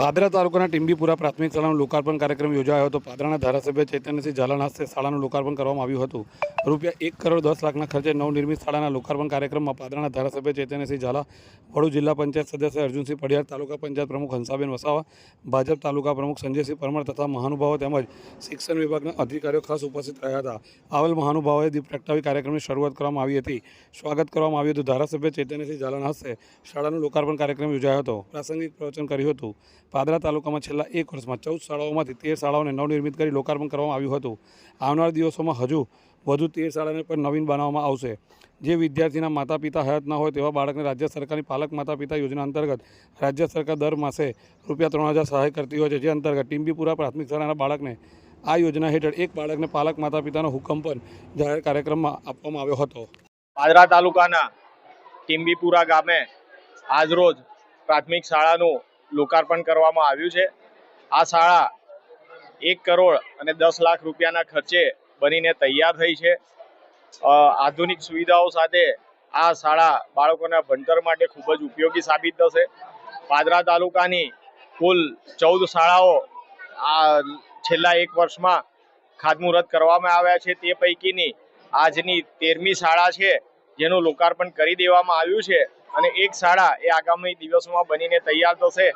પાદરા તાલુકાના ટીમ્બીપુરા પ્રાથમિક શાળાનો લોકાર્પણ કાર્યક્રમ યોજાયો હતો. પાદરાના ધારાસભ્ય ચૈતન્યસિંહ ઝાલાના હસ્તે શાળાનું લોકાર્પણ કરવામાં આવ્યું હતું. રૂપિયા એક કરોડ દસ લાખના ખર્ચે નવનિર્મિત શાળાના લોકાર્પણ કાર્યક્રમમાં પાદરાના ધારાસભ્ય ચૈતન્યસિંહ ઝાલા વડુ જિલ્લા પંચાયત સદસ્ય અર્જુનસિંહ પડિયાર, તાલુકા પંચાયત પ્રમુખ હંસાબેન વસાવા, ભાજપ તાલુકા પ્રમુખ સંજયસિંહ પરમાર તથા મહાનુભાવો તેમજ શિક્ષણ વિભાગના અધિકારીઓ ખાસ ઉપસ્થિત રહ્યા હતા. આવેલ મહાનુભાવોએ દીપ પ્રગટાવી કાર્યક્રમની શરૂઆત કરવામાં આવી હતી. સ્વાગત કરવામાં આવ્યું હતું. ધારાસભ્ય ચૈતન્યસિંહ ઝાલાના હસ્તે શાળાનું લોકાર્પણ કાર્યક્રમ યોજાયો હતો. પ્રાસંગિક પ્રવચન કર્યું હતું. પાદરા તાલુકામાં છેલ્લા એક વર્ષમાં ચૌદ શાળાઓમાંથી તેર શાળાઓને નવનિર્મિત કરી લોકાર્પણ કરવામાં આવ્યું હતું. આવનાર દિવસોમાં હજુ વધુ તેર શાળાને પણ નવીન બનાવવામાં આવશે. જે વિદ્યાર્થીના માતા પિતા હયાત ન હોય તેવા બાળકને રાજ્ય સરકારની પાલક માતા પિતા યોજના અંતર્ગત રાજ્ય સરકાર દર માસે રૂપિયા ત્રણ હજાર સહાય કરતી હોય છે. જે અંતર્ગત ટીમ્બીપુરા પ્રાથમિક શાળાના બાળકને આ યોજના હેઠળ એક બાળકને પાલક માતા પિતાનો હુકમ પણ જાહેર કાર્યક્રમમાં આપવામાં આવ્યો હતો. પાદરા તાલુકાના ટીમ્બીપુરા ગામે આજરોજ પ્રાથમિક શાળાનું લોકાર્પણ કરવામાં આવ્યું છે. આ શાળા એક કરોડ અને દસ લાખ રૂપિયાના ખર્ચે બનીને તૈયાર થઈ છે. આધુનિક સુવિધાઓ સાથે આ શાળા બાળકોના ભણતર માટે ખૂબ જ ઉપયોગી સાબિત થશે. પાદરા તાલુકાની કુલ ચૌદ શાળાઓ આ છેલ્લા એક વર્ષમાં ખાતમુહૂર્ત કરવામાં આવ્યા છે. તે પૈકીની આજની તેરમી શાળા છે, જેનું લોકાર્પણ કરી દેવામાં આવ્યું છે. અને એક શાળા એ આગામી દિવસોમાં બનીને તૈયાર થશે,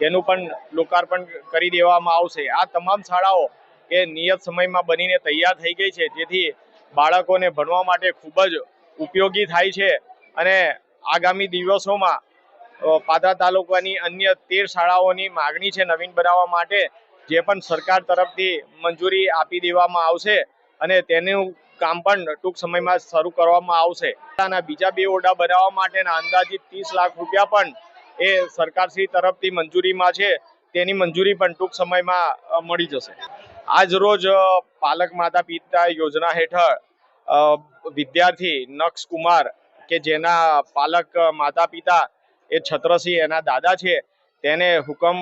તેનું પણ લોકાર્પણ કરી દેવામાં આવશે. આ તમામ શાળાઓ એ નિયત સમયમાં બનીને તૈયાર થઈ ગઈ છે, જેથી બાળકોને ભણવા માટે ખૂબ જ ઉપયોગી થાય છે અને આગામી દિવસોમાં પાદરા તાલુકાની અન્ય તેર શાળાઓની માગણી છે નવીન બનાવવા માટે, જે પણ સરકાર તરફથી મંજૂરી આપી દેવામાં આવશે અને તેનું કામ પણ ટૂંક સમયમાં શરૂ કરવામાં આવશે. શાળાના બીજા બે ઓરડા બનાવવા માટેના અંદાજિત ત્રીસ લાખ રૂપિયા પણ એ સરકારશ્રી તરફથી મંજૂરીમાં છે. તેની મંજૂરી પણ ટૂંક સમયમાં મળી જશે. આજ રોજ પાલક માતા પિતા યોજના હેઠળ વિદ્યાર્થી નક્ષ કુમાર કે જેના પાલક માતા પિતા એ છત્રસિંહ એના દાદા છે, તેને હુકમ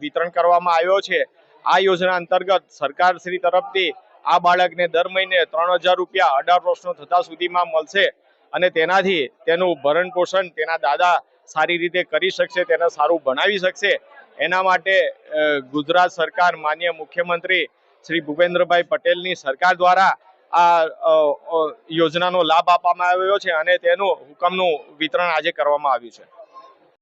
વિતરણ કરવામાં આવ્યો છે. આ યોજના અંતર્ગત સરકાર શ્રી તરફથી આ બાળકને દર મહિને ત્રણ રૂપિયા અઢાર વર્ષનો થતા સુધીમાં મળશે અને તેનાથી તેનું ભરણ પોષણ તેના દાદા સારી રીતે કરી શકશે, તેને સારું ભણાવી શકશે. એના માટે ગુજરાત સરકાર, માન્ય મુખ્યમંત્રી શ્રી ભૂપેન્દ્રભાઈ પટેલની સરકાર દ્વારા આ યોજનાનો લાભ આપવામાં આવ્યો છે અને તેનું હુકમનું વિતરણ આજે કરવામાં આવ્યું છે.